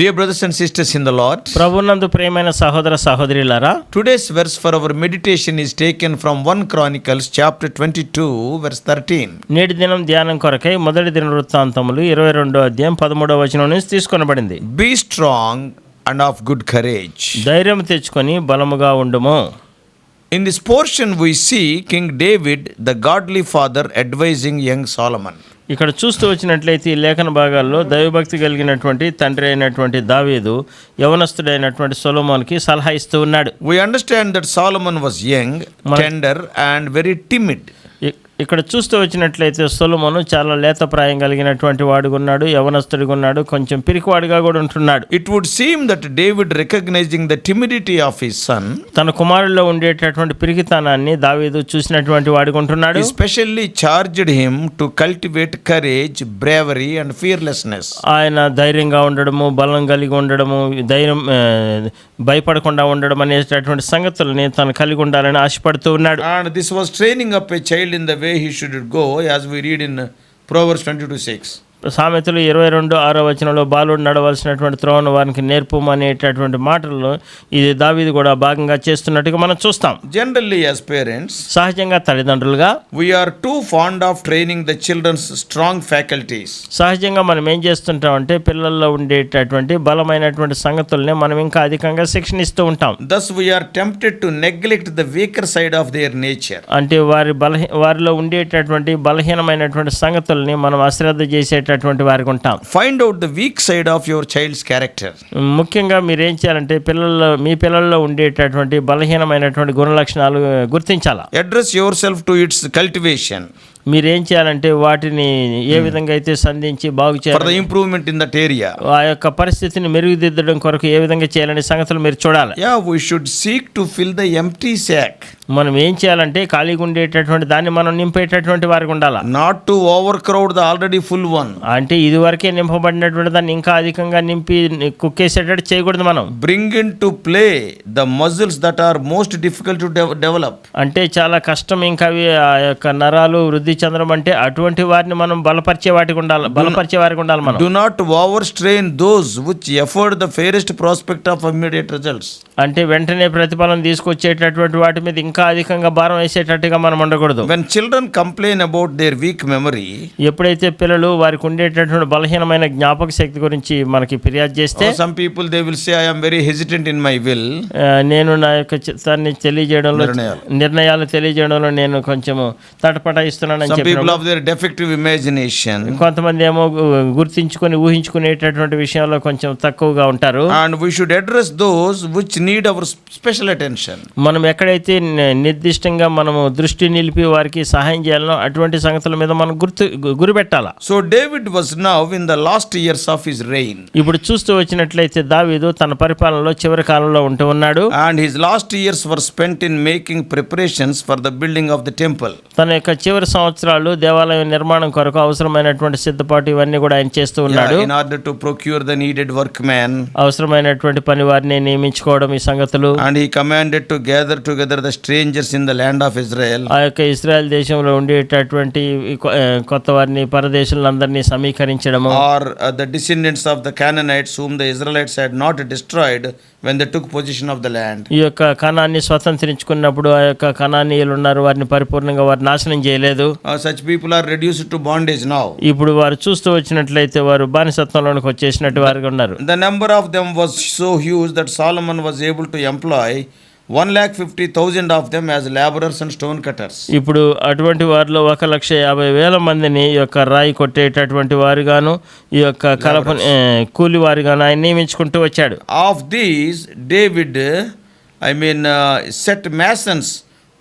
Dear brothers and sisters in the Lord, ప్రభునందు ప్రియమైన సహోదర సహోదరులారా today's verse for our meditation is taken from 1 Chronicles chapter 22 verse 13. నేటి దినం ధ్యానం కొరకై మొదటి దిన వృత్తాంతములు ఇరవై రెండో అధ్యాయం పదమూడవ వచనం నుంచి తీసుకొనబడింది Be strong and of good courage. ధైర్యం తెచ్చుకొని బలముగా ఉండుము in this portion we see King David the godly father advising young Solomon ఇక్కడ చూస్తూ వచ్చినట్లయితే ఈ లేఖన భాగాల్లో దైవభక్తి కలిగినటువంటి తండ్రి అయినటువంటి దావీదు యవనస్తుడైనటువంటి సోలమోన్కి సలహా ఇస్తూ ఉన్నాడు. We understand that Solomon was young tender and very timid ఇక్కడ చూస్తూ వచ్చినట్లయితే సొలోమోను చాలా లేత ప్రాయం కలిగినటువంటి వాడుగా ఉన్నాడు యవనస్తుడిగా ఉన్నాడు కొంచెం పిరికివాడిగా కూడా ఉంటున్నాడు. It would seem that David, recognizing the timidity of his son, తన కుమారుల్లో ఉండేటటువంటి పిరికితనాన్ని దావీదు చూసినటువంటి వాడిగా ఉంటున్నాడు especially charged him to cultivate courage, bravery, and fearlessness. ఆయన ధైర్యంగా ఉండడము బలం కలిగి ఉండడము ధైర్యం భయపడకుండా ఉండడం అనేటటువంటి సంగతులని తను కలిగి ఉండాలని ఆశపడుతూ ఉన్నాడు. And this was training up a child in the way he should go, as we read in Proverbs 22 6. సామెతలు ఇరవై రెండు ఆరో వచనంలో బాలుడు నడవలసినటువంటి త్రోవను వారికి నేర్పము అనేటటువంటి మాటల్లో ఇది దావీది కూడా భాగంగా చేస్తున్నట్టుగా మనం చూస్తాం Generally, as parents, సహజంగా తల్లిదండ్రులుగా are too fond of training the children's strong faculties. సహజంగా మనం ఏం చేస్తుంటామంటే పిల్లల్లో ఉండేటటువంటి బలమైనటువంటి సంగతుల్ని మనం ఇంకా అధికంగా శిక్షణ ఇస్తూ ఉంటాం we are tempted to neglect the weaker side of their nature. అంటే వారి బలహీ వారిలో ఉండేటటువంటి బలహీనమైనటువంటి సంగతుల్ని మనం అశ్రద్ధ చేసేటటువంటి వారికి ఉంటాం. Find out the weak side of your child's character ముఖ్యంగా మీరు ఏం చేయాలంటే పిల్లల్లో మీ పిల్లల్లో ఉండేటటువంటి బలహీనమైనటువంటి గుణ లక్షణాలు గుర్తించాలా? Address yourself to its cultivation మీరు ఏం చేయాలంటే వాటిని ఏ విధంగా అయితే సంధించి బాగు చేయాలి ఇంప్రూవ్మెంట్ ఇన్ దట్ ఏరియా ఆ యొక్క పరిస్థితిని మెరుగుదిద్దడం కొరకు ఏ విధంగా చేయాలనే సంగతులు మీరు చూడాలి. Yeah we should seek to fill the empty sack మనం ఏం చేయాలంటే ఖాళీగా ఉండేటటువంటి దాన్ని మనం నింపేటటువంటి వారికి ఉండాలా not to overcrowd the already full one. అంటే ఇదివరకే నింపబడినటువంటి దాన్ని ఇంకా అధికంగా నింపి కుక్కేసేటట్టు చేయకూడదు మనం Bring into play the muscles that are most difficult to de- develop. అంటే చాలా కష్టం ఇంకా అవి ఆ యొక్క నరాలు వృద్ధి చెందడం అంటే అటువంటి వారిని మనం బలపరిచే వాటికి ఉండాలి బలపరిచే వారికి ఉండాలి మనం Do not overstrain those which afford the fairest prospect of immediate results. అంటే వెంటనే ప్రతిఫలం తీసుకొచ్చేటటువంటి వాటి మీద ఇంకా అధికంగా భారం వేసేటట్టుగా మనం ఉండకూడదు. When children complain about their weak memory ఎప్పుడైతే పిల్లలు వారికి ఉండేటటువంటి బలహీనమైన జ్ఞాపక శక్తి గురించి మనకి ఫిర్యాదు చేస్తే some people they will say I'm very hesitant in my will నేను నా యొక్క చిత్తాన్ని తెలియజేయడంలో నిర్ణయాలు. తెలియజేయడంలో నేను కొంచెం తటపట ఇస్తున్నాను అని చెప్పి ఆఫ్ దేర్ డెఫెక్టివ్ ఇమాజినేషన్ కొంతమంది ఏమో గుర్తించుకొని ఊహించుకునేటటువంటి విషయంలో కొంచెం తక్కువగా ఉంటారు. And we should address those which need our special attention మనం ఎక్కడైతే నిర్దిష్టంగా మనము దృష్టి నిలిపి వారికి సహాయం చేయాలనో అటువంటి సంగతుల మీద మనం గుర్తు గురి పెట్టాలా so David was now in the last years of his reign ఇప్పుడు చూస్తూ వచ్చినట్లయితే దావీదు తన పరిపాలనలో చివరి కాలంలో ఉంటూ ఉన్నాడు. And his last years were spent in making preparations for the building of the temple తన యొక్క చివరి సంవత్సరాలు దేవాలయం నిర్మాణం కొరకు అవసరమైనటువంటి సిద్ధపాటు ఇవన్నీ కూడా ఆయన చేస్తూ ఉన్నాడు. In order to procure the needed workman అవసరమైనటువంటి పని వారిని నియమించుకోవడం ఈ సంగతులు. And he commanded to gather together the stra strangers in the land of Israel. ఆ యొక్క ఇజ్రాయెల్ దేశంలో ఉండేటటువంటి కొత్త వారిని పరదేశులందరినీ సమీకరించడము Or uh, the descendants of the Canaanites whom the Israelites had not destroyed when they took possession of the land. ఈ యొక్క కణాన్ని స్వతంత్రించుకున్నప్పుడు ఆ యొక్క కణానీయులు ఉన్నారు వారిని పరిపూర్ణంగా వారు నాశనం చేయలేదు Uh, such people are reduced to bondage now. ఇప్పుడు వారు చూస్తూ వచ్చినట్లయితే వారు బానిసత్వంలోనికి వచ్చేసినట్టు వారుగా ఉన్నారు The number of them was so huge that Solomon was able to employ one lakh fifty thousand of them as labourers and stone cutters ఇప్పుడు అటువంటి వారిలో ఒక లక్ష యాభై వేల మందిని ఈ యొక్క రాయి కొట్టేటటువంటి వారిగాను ఈ యొక్క కలప కూలి వారిగాను ఆయన నియమించుకుంటూ వచ్చాడు. Of these David I mean set masons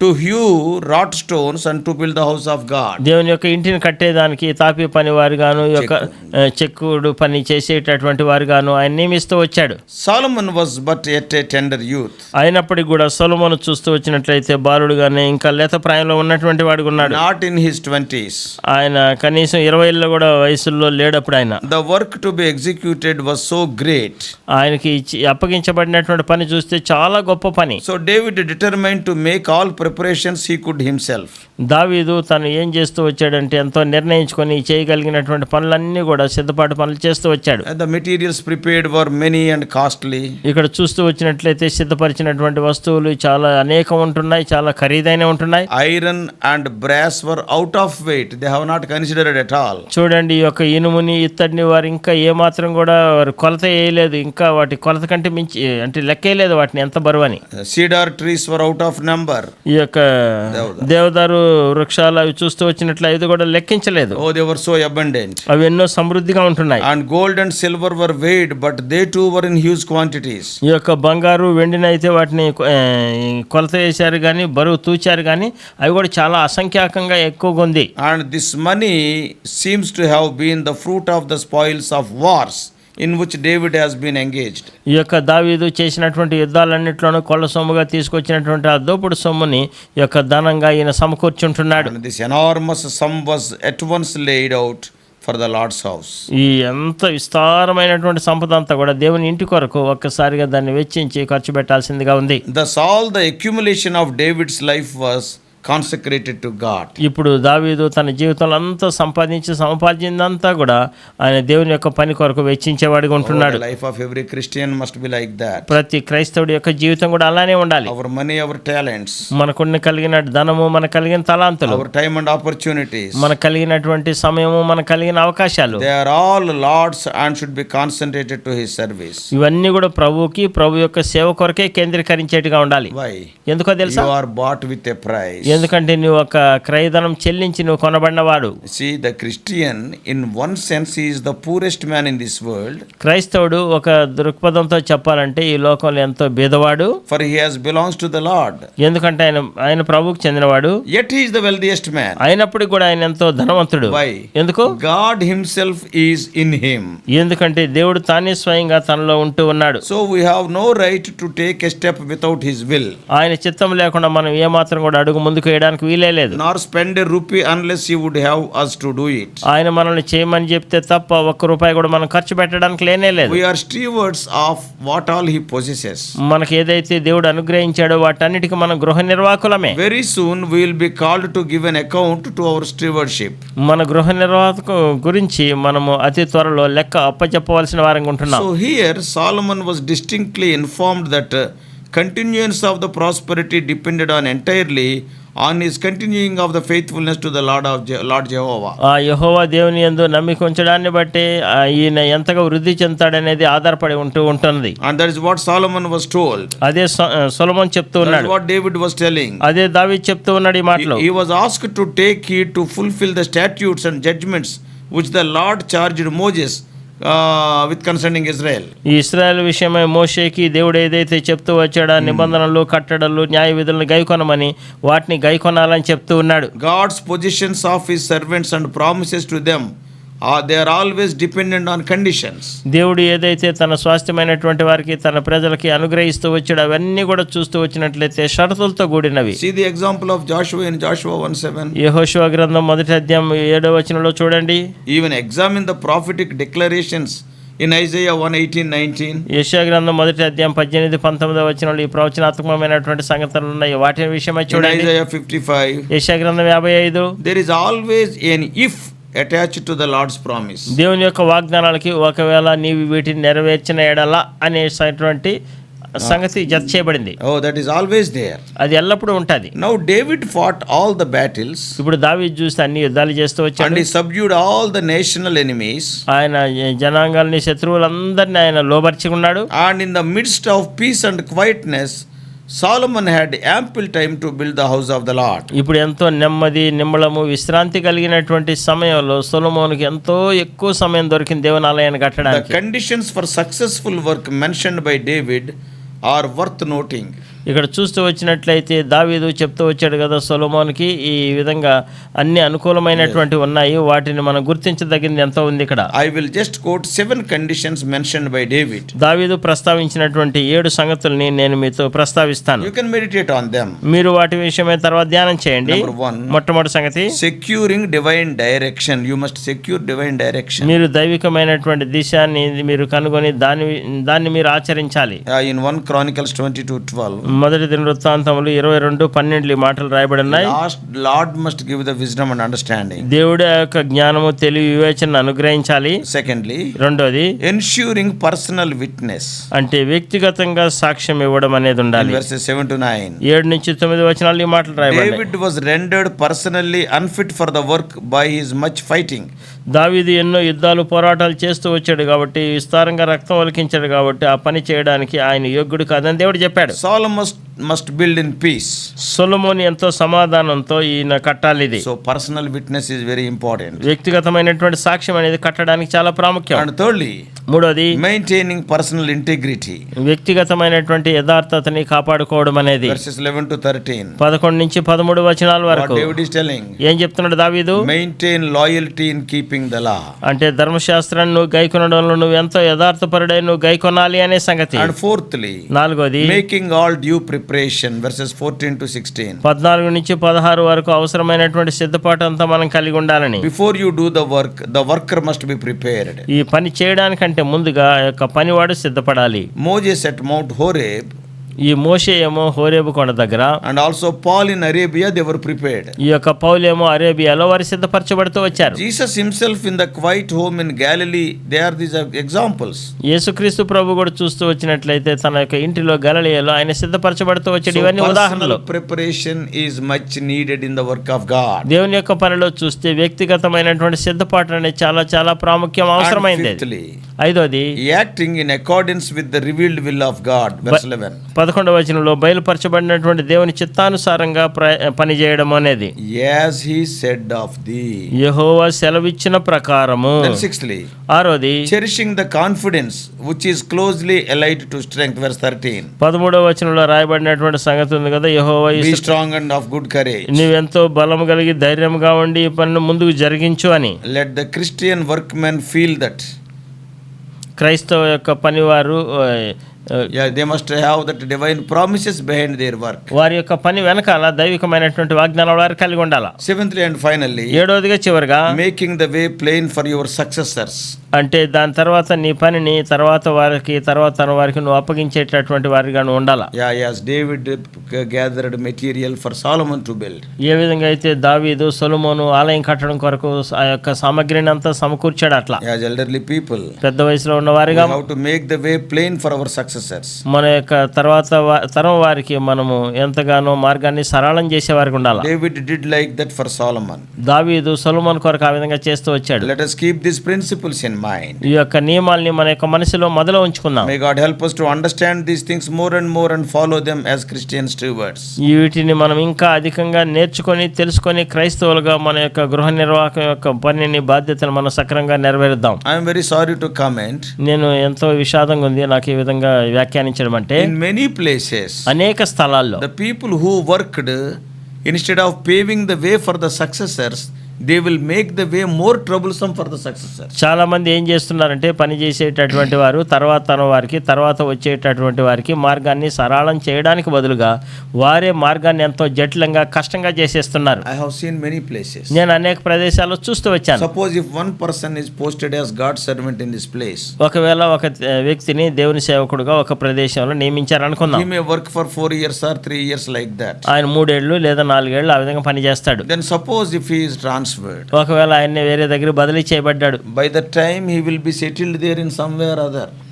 to hew wrought stones and to build the house of God. దేవుని యొక్క ఇంటిని కట్టేదానికి తాపి పని వారుగాను ఈ యొక్క ఏ, చెక్కుడు పని చేసేటటువంటి వారుగాను ఆయన నియమిస్తూ వచ్చాడు Solomon was but yet a tender youth. అయినప్పటికీ కూడా సొలొమోను చూస్తూ వచ్చినట్లయితే బాలుడుగానే ఇంకా లేత ప్రాయంలో ఉన్నటువంటి వాడుగా ఉన్నాడు not in his 20s. ఆయన కనీసం ఇరవైలో కూడా వయసులో లేడప్పుడు ఆయన The work to be executed was so great. ఆయనకి అప్పగించబడినటువంటి పని చూస్తే చాలా గొప్ప పని So David determined to make all preparations he could himself. దావీదు తను ఏం చేస్తూ వచ్చాడంటే ఎంతో నిర్ణయించుకొని చేయగలిగినటువంటి పనులన్నీ కూడా సిద్ధపాటు పనులు చేస్తూ వచ్చాడు the materials prepared were many and costly. ఇక్కడ చూస్తూ వచ్చినట్లయితే సిద్ధపరిచినటువంటి వస్తువులు చాలా అనేకం ఉంటున్నాయి చాలా ఖరీదైన ఉంటున్నాయి Iron and brass were out of weight. They have not considered at all. చూడండి ఈ యొక్క ఇనుముని ఇత్తడిని వారు ఇంకా ఏమాత్రం కూడా వారు కొలత వేయలేదు ఇంకా వాటి కొలత కంటే మించి అంటే లెక్కేయలేదు వాటిని ఎంత బరువని Cedar trees were out of number. ఈ యొక్క దేవదారు వృక్షాలు అవి చూస్తూ వచ్చినట్లు అది కూడా లెక్కించలేదు. ఓ సో అబండెంట్ అవి ఎన్నో సమృద్ధిగా ఉంటున్నాయి. And gold and silver were weight but they too were in huge quantities ఈ యొక్క బంగారు వెండిని అయితే వాటిని కొలత వేశారు కానీ బరువు తూచారు కానీ అవి కూడా చాలా అసంఖ్యాకంగా ఎక్కువగా ఉంది. And this money seems to have been the fruit of the spoils of wars in which David has been engaged. ఈ యొక్క దావీదు చేసినటువంటి యుద్ధాలన్నింటిలోనూ కొల్ల సొమ్ముగా తీసుకొచ్చినటువంటి ఆ దోపుడు సొమ్ముని ఈ యొక్క ధనంగా ఈయన సమకూర్చుంటున్నాడు this enormous sum was at once laid out for the Lord's house. ఈ ఎంత విస్తారమైనటువంటి సంపద అంతా కూడా దేవుని ఇంటి కొరకు ఒక్కసారిగా దాన్ని వెచ్చించి ఖర్చు పెట్టాల్సిందిగా ఉంది Thus, all the accumulation of David's life was consecrated to God ఇప్పుడు దావీదు తన జీవితంలో అంతా సంపాదించి సంపాదించిందంతా కూడా ఆయన దేవుని యొక్క పని కొరకు వెచ్చించేవాడిగా ఉంటున్నాడు. Life of every Christian must be like that ప్రతి క్రైస్తవుడి యొక్క జీవితం కూడా అలానే ఉండాలి. అవర్ మనీ అవర్ టాలెంట్స్ మనకున్న కలిగిన ధనము మన కలిగిన తలాంతులు అవర్ టైం అండ్ ఆపర్చునిటీస్ మన కలిగినటువంటి సమయము మన కలిగిన అవకాశాలు they are all Lord's and should be concentrated to his service ఇవన్నీ కూడా ప్రభుకి ప్రభు యొక్క సేవ కొరకే కేంద్రీకరించేట్టుగా ఉండాలి. వై ఎందుకో తెలుసా? You are bought with a price ఎందుకంటే నీ ఒక క్రయధనం చెల్లించి నువ్వు కొనబడినవాడు. See the Christian in one sense is the purest man in this world క్రైస్తవుడు ఒక దృక్పథంతో చెప్పాలంటే ఈ లోకంలో ఎంతో బీదవాడు. For he has belongs to the Lord ఎందుకంటే ఆయన ఆయన ప్రభుకి చెందినవాడు. Yet is the wealthiest man అయినప్పటికీ కూడా ఆయన ఎంతో ధనవంతుడు. వై ఎందుకు? God himself is in him ఎందుకంటే దేవుడు తానే స్వయంగా తనలో ఉంటూ ఉన్నాడు. So we have no right to take a step without his will ఆయన చిత్తం లేకుండా మనం ఏమాత్రం కూడా అడుగు ముందు ముందుకు వేయడానికి వీలే లేదు. Nor spend rupee unless you would have us to do it ఆయన మనల్ని చేయమని చెప్తే తప్ప ఒక్క రూపాయి కూడా మనం ఖర్చు పెట్టడానికి లేనే లేదు. We are stewards of what all he possesses మనకి ఏదైతే దేవుడు అనుగ్రహించాడో వాటన్నిటికి మనం గృహ నిర్వాహకులమే. Very soon will be called to give an account to our stewardship మన గృహ నిర్వాహకు గురించి మనము అతి త్వరలో లెక్క అప్పచెప్పవలసిన వారంగా ఉంటున్నాం. So here Solomon was distinctly informed that continuance of the prosperity depended on entirely entirely on his continuing of the faithfulness to the Lord of Je- Lord Jehovah. ఆ యహోవా దేవుని యందు నమ్మిక ఉంచడాన్ని బట్టి ఆ ఈయన ఎంతగా వృద్ధి చెందుతాడనేది ఆధారపడి ఉంటూ ఉంటుంది And that is what Solomon was told. అదే సొ- సొలొమోన్ చెప్తూ That is ఉన్నాడు what David was telling. అదే దావీద్ చెప్తూ ఉన్నాడు ఈ He, మాటలు he was asked to take heed to fulfill the statutes and judgments which the Lord charged Moses with concerning ఈ ఇస్రాయల్ విషయమై మోషేకి దేవుడు ఏదైతే చెప్తూ వచ్చాడో నిబంధనలు కట్టడలు న్యాయ విధులను గై కొనమని వాటిని గై కొనాలని చెప్తూ ఉన్నాడు. God's positions of his servants and promises to them they are always dependent on conditions. దేవుడు ఏదైతే తన స్వాస్థ్యమైనటువంటి వారికి తన ప్రజలకి అనుగ్రహిస్తూ వచ్చాడు అవన్నీ కూడా చూస్తూ వచ్చినట్లయితే షరతులతో కూడినవి See the example of Joshua in Joshua 1 7. యెహోషువ గ్రంథం మొదటి అధ్యాయం ఏడో వచనంలో చూడండి Even examine the prophetic declarations in Isaiah 1 18 19. యెషయా గ్రంథం మొదటి అధ్యాయం పద్దెనిమిది పంతొమ్మిదో వచనంలో ఈ ప్రవచనాత్మకమైనటువంటి సంగతులు ఉన్నాయి వాటి విషయమై చూడండి Isaiah 55, యెషయా గ్రంథం యాభై ఐదు there is always an if attached to the Lord's promise దేవుని యొక్క వాగ్దానాలకి ఒకవేళ నీవు వీటిని నెరవేర్చిన ఎడల అనేటువంటి సంగతి జత చేయబడింది. Oh that is always there అది ఎల్లప్పుడూ ఉంటుంది. Now David fought all the battles ఇప్పుడు దావి చూస్తే అన్ని యుద్ధాలు చేస్తూ వచ్చాడు. Subdued all the national enemies ఆయన జనాంగాలని శత్రువులందరినీ ఆయన లోబర్చుకున్నాడు. And in the midst of peace and quietness Solomon had ample time to build the house of the Lord ఇప్పుడు ఎంతో నెమ్మది నిమ్మలము విశ్రాంతి కలిగినటువంటి సమయంలో సొలమోన్కి ఎంతో ఎక్కువ సమయం దొరికింది దేవనాలయాన్ని కట్టడానికి. Conditions for successful work mention by David are worth noting ఇక్కడ చూస్తూ వచ్చినట్లయితే దావీదు చెప్తూ వచ్చాడు కదా సొలమోనికి ఈ విధంగా అన్ని అనుకూలమైనటువంటి ఉన్నాయి వాటిని మనం గుర్తించదగింది ఎంతో ఉంది ఇక్కడ I will just quote seven conditions mentioned by David. దావీదు ప్రస్తావించినటువంటి ఏడు సంగతుల్ని నేను మీతో ప్రస్తావిస్తాను You can meditate on them. మీరు వాటి విషయమై తర్వాత ధ్యానం చేయండి మొట్టమొదటి సంగతి securing divine direction. You must secure divine direction. మీరు దైవికమైనటువంటి దిశాన్ని మీరు కనుగొని దాన్ని దాన్ని మీరు ఆచరించాలి Uh, in 1 Chronicles 22 12. మొదటి దిన వృత్తాంతములు ఇరవై రెండు పన్నెండు మాటలు రాయబడి ఉన్నాయి Lord must give the wisdom and understanding. దేవుడు యొక్క జ్ఞానము తెలివి వివేచన అనుగ్రహించాలి Secondly, రెండోది ensuring personal witness. అంటే వ్యక్తిగతంగా సాక్ష్యం ఇవ్వడం అనేది ఉండాలి verses 7 to 9. ఏడు నుంచి తొమ్మిది వచనాలు ఈ మాటలు రాయబడ్డాయి David was rendered personally unfit for the work by his much fighting. దావీదు ఎన్నో యుద్ధాలు పోరాటాలు చేస్తూ వచ్చాడు కాబట్టి విస్తారంగా రక్తం ఒలికించాడు కాబట్టి ఆ పని చేయడానికి ఆయన యోగ్యుడు కాదని దేవుడు చెప్పాడు Solomon must, must build in peace. సొలొమోని ఎంతో సమాధానంతో ఈయన కట్టాలి ఇది So, personal witness is very important. వ్యక్తిగతమైనటువంటి సాక్ష్యం అనేది కట్టడానికి చాలా ప్రాముఖ్యం And thirdly, మూడోది maintaining personal integrity. వ్యక్తిగతమైనటువంటి యథార్థతని కాపాడుకోవడం అనేది Verses 11 to 13. పదకొండు నుంచి పదమూడు వచనాల What వరకు David is telling. ఏం చెప్తున్నాడు దావీదు Maintain loyalty in keeping the law. అంటే ధర్మశాస్త్రాన్ని నువ్వు గైకొనడంలో నువ్వు ఎంతో యథార్థపరుడై నువ్వు గైకొనాలి అనే సంగతి And fourthly, నాలుగోది making all due preparation verses fourteen to sixteen పద్నాలుగు నుంచి పదహారు వరకు అవసరమైనటువంటి సిద్ధపాటు అంతా మనం కలిగి ఉండాలని. Before you do the work the worker must be prepared ఈ పని చేయడానికంటే ముందుగా యొక్క పనివాడు సిద్ధపడాలి. మోజెస్ అట్ మౌంట్ హోరే ఈ మోషే ఏమో హోరేబు కొండ దగ్గర. And also Paul in Arabia they were prepared ఈ యొక్క పౌల్ ఏమో అరేబియాలో వారి సిద్ధపరచబడుతూ వచ్చారు. Jesus himself in the quiet home in Galilee they are these examples యేసుక్రీస్తు ప్రభు కూడా చూస్తూ వచ్చినట్లయితే తన యొక్క ఇంటిలో గలలియలో ఆయన సిద్ధపరచబడుతూ వచ్చాడు ఇవన్నీ ఉదాహరణలు. Preparation is much needed in the work of God దేవుని యొక్క పనిలో చూస్తే వ్యక్తిగతమైనటువంటి సిద్ధపాటు అనేది చాలా చాలా ప్రాముఖ్యం అవసరమైంది. ఐదోది acting in accordance with revealed will of God పద పదకొండవ వచనంలో బయలుపరచబడినటువంటి దేవుని చిత్తానుసారంగా ప్ర పనిచేయడం అనేది. As he said of the యహోవా సెలవిచ్చిన ప్రకారము. సిక్స్త్లీ ఆరోది cherishing the confidence which is closely allied to strength verse thirteen పదమూడవ వచనంలో రాయబడినటువంటి సంగతి ఉంది కదా యహోవా ఈ strong and of good courage నువ్వు ఎంతో బలం కలిగి ధైర్యంగా ఉండి ఈ పనిని ముందుకు జరిగించు అని. Let the Christian work men feel that క్రైస్తవ యొక్క పనివారు వారు they must have that divine promises behind their work వారి యొక్క పని వెనకాల దైవికమైనటువంటి వాగ్దానాలు వారు కలిగి ఉండాల? సెవెంత్లీ అండ్ ఫైనల్ ఏడోదిగా చివరిగా making the way plain for your successors అంటే దాని తర్వాత నీ పనిని తర్వాత వారికి తర్వాత వారికి నువ్వు అప్పగించేటటువంటి వారిగా ఉండాల? Yeah as David gathered material for Solomon to build ఏ విధంగా అయితే దావీదు సొలమోను ఆలయం కట్టడం కొరకు ఆ యొక్క సామగ్రిని అంతా సమకూర్చాడు అట్లా. యాజ్ ఎల్డర్లీ పీపుల్ పెద్ద వయసులో ఉన్న వారిగా make the way plain for our success intercessors మన యొక్క తర్వాత తరం వారికి మనము ఎంతగానో మార్గాన్ని సరళం చేసే వారికి ఉండాలి? David did like that for Solomon దావీదు సోలమన్ కొరకు ఆ విధంగా చేస్తూ వచ్చాడు. Let us keep these principles in mind. ఈ యొక్క నియమాల్ని మన యొక్క మనసులో మొదలు ఉంచుకుందాం. May God help us to understand these things more and more and follow them as christian stewards. ఈ వీటిని మనం ఇంకా అధికంగా నేర్చుకొని తెలుసుకొని క్రైస్తవులుగా మన యొక్క గృహ నిర్వాహకం యొక్క పనిని బాధ్యతను మనం సక్రంగా నెరవేరుద్దాం. I'm very sorry to comment నేను ఎంతో విషాదంగా ఉంది. నాకు ఈ విధంగా వ్యాఖ్యానించడం అంటే మెనీ ప్లేసెస్ అనేక స్థలాల్లో the people who worked instead of paving the way for the successors they will make the way more troublesome for the success చాలా మంది ఏం చేస్తున్నారంటే పని చేసేటటువంటి వారు తర్వాత తన వారికి తర్వాత వచ్చేటటువంటి వారికి మార్గాన్ని సరళం చేయడానికి బదులుగా వారే మార్గాన్ని ఎంతో జటిలంగా కష్టంగా చేసేస్తున్నారు. I have seen many places నేను అనేక ప్రదేశాల్లో చూస్తూ వచ్చాను. Suppose if one person is posted as God servant in this place ఒకవేళ ఒక వ్యక్తిని దేవుని సేవకుడుగా ఒక ప్రదేశంలో నియమించారు అనుకుందాం. He may work for four years or three years like that ఆయన మూడేళ్ళు లేదా నాలుగేళ్ళు ఆ విధంగా పనిచేస్తాడు. Then suppose if he is trans transferred, ఒకవేళ ఆయన్ని వేరే దగ్గర బదిలీ చేయబడ్డాడు by the time he will be settled there in somewhere or other. ఆ,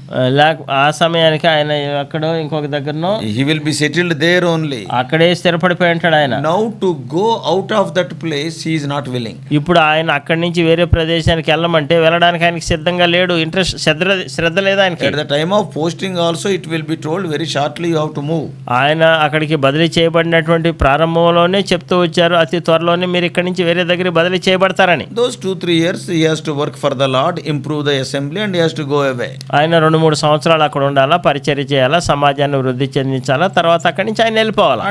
ఆ సమయానికి ఆయన అక్కడో ఇంకొక దగ్గరనో he will be settled there only అక్కడే స్థిరపడిపోయి ఉంటాడు ఆయన. Now to go out of that place he is not willing ఇప్పుడు ఆయన అక్కడి నుంచి వేరే ప్రదేశానికి వెళ్ళమంటే వెళ్ళడానికి ఆయనకి సిద్ధంగా లేడు. ఇంట్రెస్ట్ శ్రద్ధ శ్రద్ధ లేదు ఆయనకి. At the time of posting also it will be told very shortly you have to move ఆయన అక్కడికి బదిలీ చేయబడినటువంటి ప్రారంభంలోనే చెప్తూ వచ్చారు. అతి త్వరలోనే మీరు ఇక్కడ నుంచి వేరే దగ్గర బదిలీ చేయబడతారని. Those two three years he to work for the Lord improve the assembly and he to go away ఆయన రెండు మూడు సంవత్సరాలు అక్కడ ఉండాలా పరిచయం చేయాలా సమాజాన్ని వృద్ధి చెందించాలా తర్వాత అక్కడి నుంచి ఆయన వెళ్ళిపోవాలి.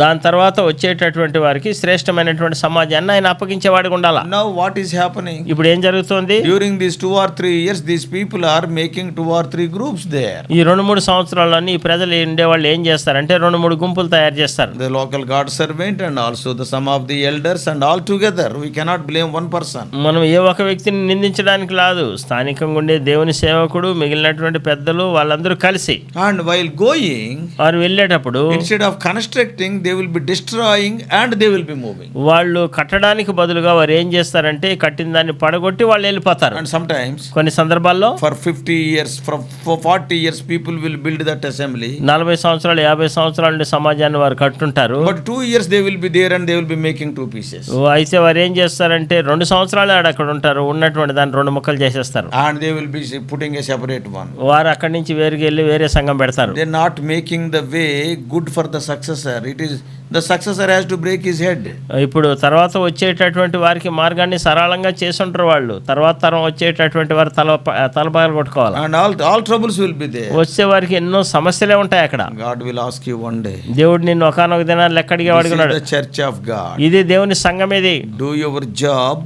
దాని తర్వాత వచ్చేటటువంటి వారికి శ్రేష్టమైనటువంటి సమాజాన్ని ఆయన అప్పగించేవాడు ఉండాలి. నౌ వాట్ ఈస్ హ్యాపనింగ్ ఇప్పుడు ఏం జరుగుతుంది? During these two or three years these people are making two or three groups there ఈ రెండు మూడు సంవత్సరాలన్నీ ఈ ప్రజలు ఉండే వాళ్ళు ఏం చేస్తారంటే రెండు మూడు గుంపులు తయారు చేస్తారు. Local God servant and also the some of the elders and all together we cannot blame one person మనం ఏ ఒక్క వ్యక్తిని నిందించడానికి రాదు స్థానికంగా ఉండే దేవుని సేవకుడు మిగిలినటువంటి పెద్దలు వాళ్ళందరూ కలిసి అండ్ వైల్ గోయింగ్ వారు వెళ్ళేటప్పుడు instead of constructing they will be destroying and they will be moving వాళ్ళు కట్టడానికి బదులుగా వారు ఏం చేస్తారంటే కట్టిన దాన్ని పడగొట్టి వాళ్ళు వెళ్ళిపోతారు. అండ్ సమ్ టైమ్స్ కొన్ని సందర్భాల్లో for fifty years for forty years people will build that assembly నలభై సంవత్సరాలు యాభై సంవత్సరాల నుండి సమాజాన్ని వారు కట్టుంటారు. But two years they will be there and they will be making two pieces అయితే వారు ఏం చేస్తారంటే రెండు సంవత్సరాలు అక్కడ ఉంటారు. ఉన్నటువంటి దాన్ని రెండు ముక్కలు చేసేస్తారు. And they will be putting a separate one వారు అక్కడి నుంచి వేరుకి వెళ్ళి వేరే సంఘం పెడతారు. They not making the way good for the successor it is the successor has to break his head ఇప్పుడు తర్వాత వచ్చేటటువంటి వారికి మార్గాన్ని సరళంగా చేసి ఉంటారు వాళ్ళు. తర్వాత తరం వచ్చేటటువంటి వారు తల తలపాలు కొట్టుకోవాలి. And all all troubles will be వచ్చే వారికి ఎన్నో సమస్యలే ఉంటాయి అక్కడ. God will ask you one day దేవుడు నిన్ను ఒకనొక దినాలు ఎక్కడికి అడుగున్నాడు చర్చ్ ఆఫ్ గాడ్ ఇది దేవుని సంఘం ఇది. Do your job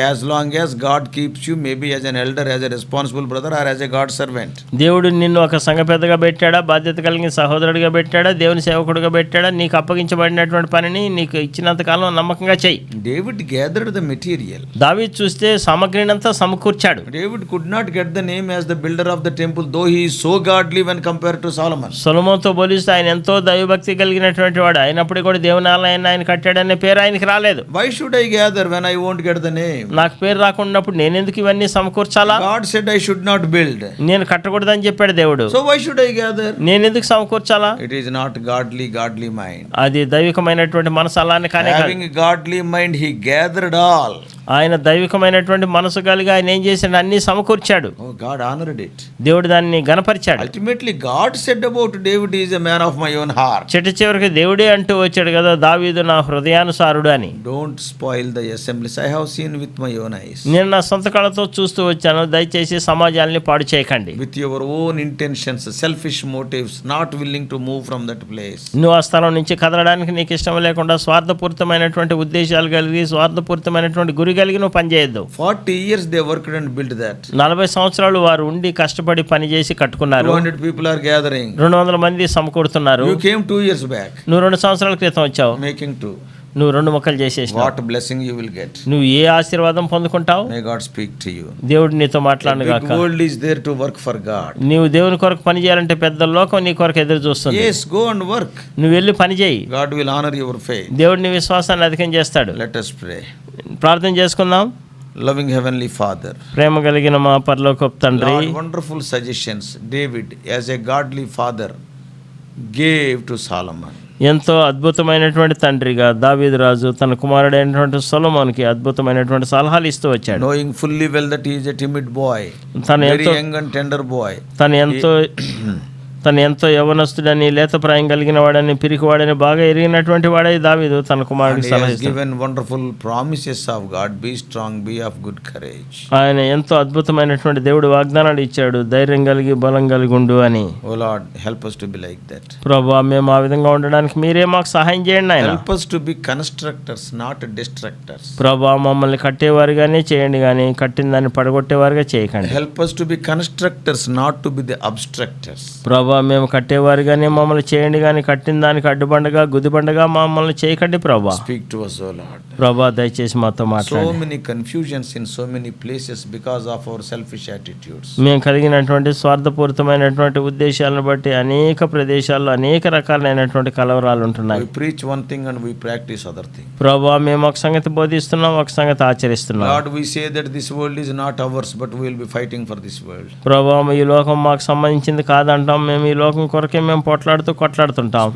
as long as God keeps you maybe as an elder as a responsible brother or as a God servant దేవుడు నిన్ను ఒక సంఘ పెద్దగా పెట్టాడా? బాధ్యత కలిగిన సహోదరుడిగా పెట్టాడా? దేవుని సేవకుడిగా పెట్టాడా? నీకు అప్పగించబడినటువంటి పనిని నీకు ఇచ్చినంత కాలం నమ్మకంగా చెయ్యి డేవిడ్ గ్యాదర్డ్ ద మెటీరియల్ దావి చూస్తే సామగ్రిని అంతా సమకూర్చాడు David could not get the name as the builder of the temple though he so godly when compare to సోలమన్తో పోలిస్తే ఆయన ఎంతో దైవభక్తి కలిగినటువంటి వాడు. అయినప్పటికీ కూడా దేవనాలయాన్ని ఆయన కట్టాడనే పేరు ఆయనకి రాలేదు. Why should I gather when I won't get the నాకు పేరు రాకుండాప్పుడు నేను ఎందుకు ఇవన్నీ సమకూర్చాలా? God said I should not build నేను కట్టకూడదు అని చెప్పాడు దేవుడు. So why should I gather నేను ఎందుకు సమకూర్చాలా? It is not godly godly mind అది దైవికమైనటువంటి మనసు అలానే కానీ godly mind he gathered all ఆయన దైవికమైనటువంటి మనసు కలిగి ఆయన ఏం చేసిన అన్ని సమకూర్చాడు. గాడ్ ఆనర్డ్ దేవుడు దాన్ని గణపరిచాడు ultimately God said about David is a man of my own heart చిట్ట చివరికి దేవుడే అంటూ వచ్చాడు కదా దావీదు నా హృదయానుసారుడు అని. Don't spoil the assemblies I have seen with my own eyes నేను నా సొంత కళతో చూస్తూ వచ్చాను. దయచేసి సమాజాన్ని పాడు చేయకండి. With your own intentions selfish motives not willing to move from that place నువ్వు ఆ స్థలం నుంచి కదలడానికి నీకు ఇష్టం లేకుండా స్వార్థపూరితమైనటువంటి ఉద్దేశాలు కలిగి స్వార్థపూరితమైనటువంటి గురి కలిగి నువ్వు పనిచేయద్దు 40 years they worked and built that. నలభై సంవత్సరాలు వారు ఉండి కష్టపడి పని చేసి కట్టుకున్నారు 200 people are gathering. రెండు వందల మంది సమకూడుతున్నారు You came two years back, నువ్వు రెండు సంవత్సరాల క్రితం వచ్చావు making two. నువ్వు రెండు మొక్కలు చేసేసినావు What blessing you will get. నువ్వు ఏ ఆశీర్వాదం పొందుకుంటావు May God speak to you. దేవుడు నీతో A మాట్లాడు big గాక world is there to work for God. నీవు దేవుని కొరకు పని చేయాలంటే పెద్ద లోకం నీ కొరకు ఎదురు చూస్తుంది Yes, go and work. నువ్వు వెళ్ళి పని చేయి God will honor your faith. దేవుడు నీ విశ్వాసాన్ని అధికం చేస్తాడు Let us pray. ప్రార్థన చేసుకుందాం Loving Heavenly Father, ప్రేమ కలిగిన మా పరలోకపు తండ్రి wonderful suggestions David, as a godly father, gave to Solomon. ఎంతో అద్భుతమైనటువంటి తండ్రిగా దావీదు రాజు తన కుమారుడైనటువంటి సొలమోన్కి అద్భుతమైనటువంటి సలహాలు ఇస్తూ వచ్చాడు fully well that he is a timid boy, తను ఎంతో young and tender boy. తను ఎంతో తను ఎంతో యవనస్తుడని లేతప్రాయం కలిగిన వాడని పిరికివాడని బాగా ఎరిగినటువంటి వాడే దావీదు తన కుమారుడికి wonderful promises of God be strong, be of good courage. ఆయన ఎంతో అద్భుతమైనటువంటి దేవుడు వాగ్దానాలు ఇచ్చాడు ధైర్యం కలిగి బలం కలిగి ఉండు అని Oh Lord, help us to be like that. ప్రభా మేము ఆ విధంగా ఉండడానికి మీరే మాకు సహాయం చేయండి ఆయన Help us to be constructors, not destructors. ప్రభా మమ్మల్ని కట్టేవారుగానే చేయండి కానీ కట్టిన దాన్ని పడగొట్టేవారుగా చేయకండి Help us to be constructors, not to be the obstructors. ప్రభా ప్రభా మేము కట్టేవారు కానీ మమ్మల్ని చేయండి కానీ కట్టిన దానికి అడ్డుపండగా గుద్దిపండగా మమ్మల్ని చేయకండి ప్రభా. స్పీక్ టు ప్రభా దయచేసి మాతో మాట్లాడండి. So confusions in so many places because of our selfish attitudes మేము కలిగినటువంటి స్వార్థపూరితమైనటువంటి ఉద్దేశాలను బట్టి అనేక ప్రదేశాల్లో అనేక రకాలైనటువంటి కలవరాలు ఉంటున్నాయి. Preach one thing and we practice other thing ప్రభా మేము ఒక సంగతి బోధిస్తున్నాం ఒక సంగతి ఆచరిస్తున్నాం. Lord we say that this world is not ours but we be fighting for this world ప్రభా ఈ లోకం మాకు సంబంధించింది కాదంటాం మేము ఈ లోకం కొరకే మేము పోట్లాడుతూ కొట్లాడుతుంటాం.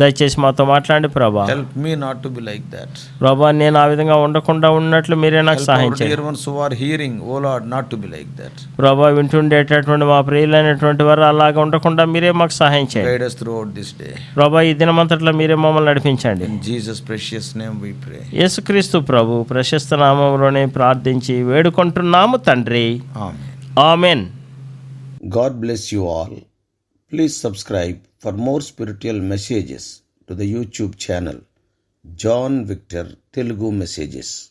దయచేసి మాతో మాట్లాడండి ప్రభా Help me not to be like that. ప్రభా నేను ఆ విధంగా ఉండకుండా ఉన్నట్లు మీరే నాకు సహాయం చేయండి Lord, not to be like that. ప్రభా వింటుండేటటువంటి మా ప్రియులైనటువంటి వారు అలాగా ఉండకుండా మీరే మాకు సహాయం చేయండి Guide us throughout this day. ప్రభా ఈ దినమంతట్లో మీరే మమ్మల్ని నడిపించండి In Jesus' precious name we pray. యేసుక్రీస్తు ప్రభు ప్రశస్త నామంలోనే ప్రార్థించి వేడుకుంటున్నాము తండ్రి Amen. Amen God bless you all. Please subscribe for more spiritual messages to the YouTube channel John Victor Telugu Messages.